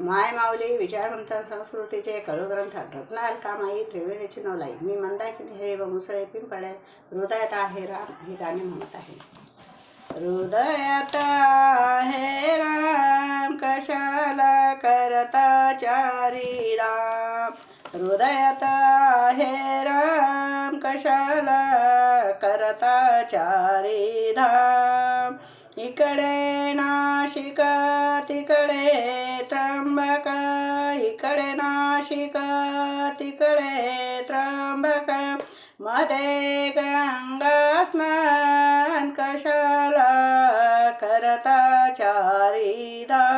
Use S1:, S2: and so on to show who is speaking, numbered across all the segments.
S1: माय माऊली विचारवंत संस्कृतीचे करुग्रंथ रत्नाल कामाई त्रिवेणीची नवलाई मी मंदाकिनी हे व मुसळे पिंपळे हृदयात आहे राम हे गाणे म्हणत आहे. हृदयात आहे करता चारी राम हृदयात आहे राम कशाला करता चारी धाम इकडे नाशिक तिकडे त्र्यंबक इकडे नाशिक तिकडे त्र्यंबक. मध्ये गंगा स्नान कशाला करता चारी धाम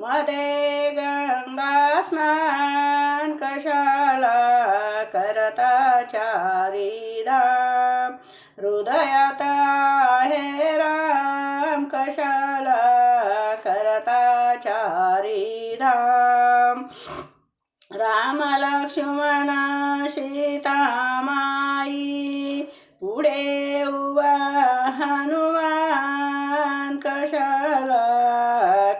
S1: मध्ये गंगा स्नान कशाला करता चारी धाम हृदयात आहे राम कशाला करता चारी धाम राम लक्ष्मणा सीतामाई पुढे उभा हनुमान कशाला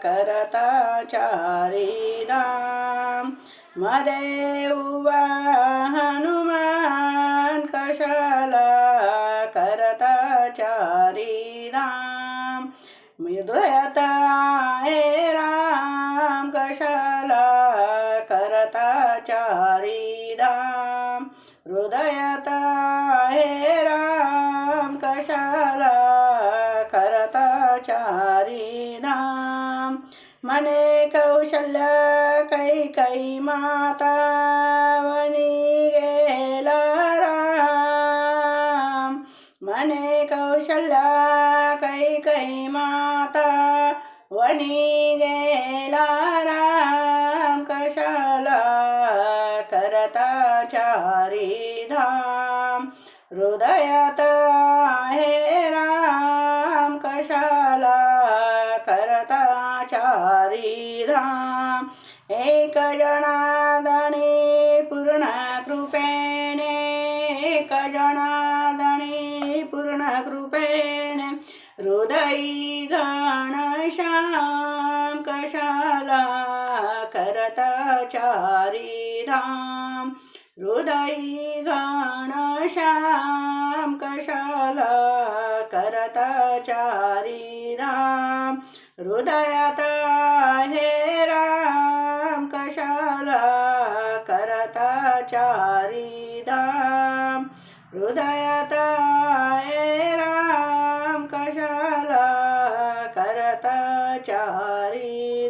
S1: करता चारी धाममध्ये हनुमान कशाला करता चारी धाम हे राम कशाला करता चारी हृदयता हे राम कशाला करता चारी धाम मने कौशल्य कै कै माता गेला राम। मने कौशल्य कै कै माता वणी गेला राम। कशाला करता चारी धाम। हृदयात हे राम। कशाला चारी धाम. एक जनादणी पूर्ण कृपेणे. एक जनादणी पूर्ण कृपेणे. हृदयी कशाला करता चारी धाम. हृदयी घनश्याम कशाला चारी राम हृदयात हे राम कशाला करता चारी धाम हृदयात हे राम कशाला करता चारी